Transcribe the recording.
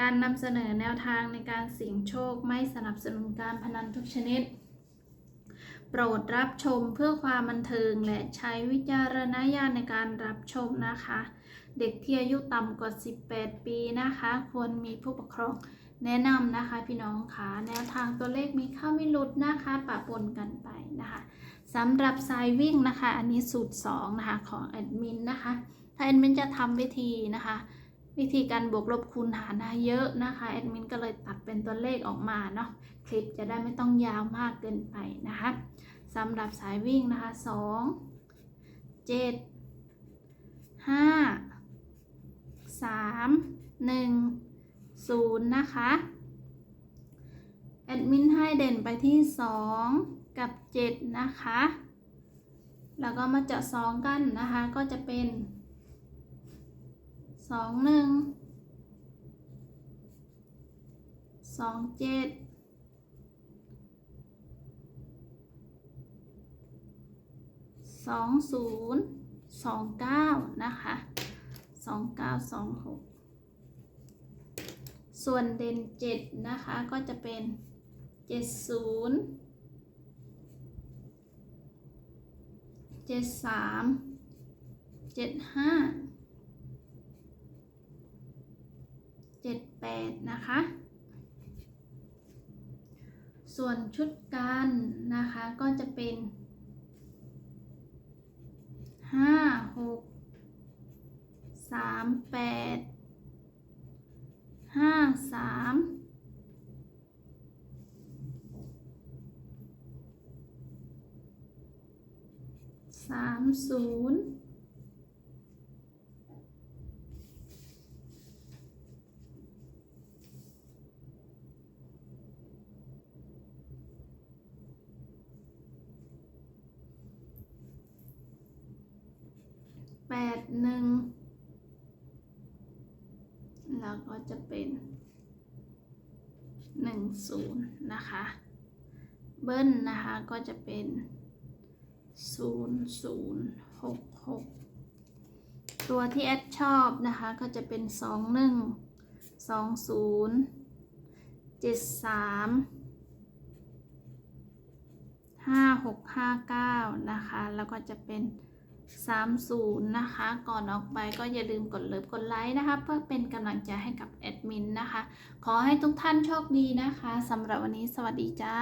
การนำเสนอแนวทางในการเสี่ยงโชคไม่สนับสนุนการพนันทุกชนิด โปรดรับชมเพื่อความบันเทิงและใช้วิจารณญาณในการรับชมนะคะ เด็กที่อายุต่ำกว่า 18 ปีนะคะ ควรมีผู้ปกครองแนะนำนะคะพี่น้องคะแนวทางตัวเลขมีเข้าไม่หลุดนะคะปะปนกันไปนะคะสำหรับสายวิ่งนะคะ อันนี้สูตร 2 นะคะ ของแอดมินนะคะถ้าแอดมินจะทำวิธีนะคะ วิธีการบวกลบคูณหารนะเยอะนะคะแอดมินก็เลยตัดเป็นตัวเลขออกมาเนาะคลิปจะได้ไม่ต้องยาวมากเกินไปนะคะสำหรับสายวิ่งนะคะสองเจ็ดห้าสามหนึ่งศูนย์นะคะ แอดมินให้เด่นไปที่สองกับเจ็ดนะคะ แล้วก็มาเจาะสองกันนะคะ ก็จะเป็น สองหนึ่งสองเจ็ดสองศูนย์สองเก้านะคะสองเก้าสองหกส่วนเด่นเจ็ดนะคะก็จะเป็นเจ็ดศูนย์เจ็ดสามเจ็ดห้า เจ็ดแปดนะคะ ส่วนชุดกันนะคะก็จะเป็นห้าหกสามแปดห้าสามสามศูนย์ แปดหนึ่งแล้วก็จะเป็นหนึ่งศูนย์นะคะ เบิ้ลนะคะก็จะเป็นศูนย์ศูนย์หกหกตัวที่แอดชอบนะคะก็จะเป็นสองหนึ่งสองศูนย์เจ็ดสามห้าหกห้าเก้านะคะ แล้วก็จะเป็น 30 นะคะ ก่อนออกไปก็อย่าลืมกดเลิฟกดไลค์นะคะ เพื่อเป็นกำลังใจให้กับแอดมินนะคะ ขอให้ทุกท่านโชคดีนะคะสำหรับวันนี้สวัสดีจ้า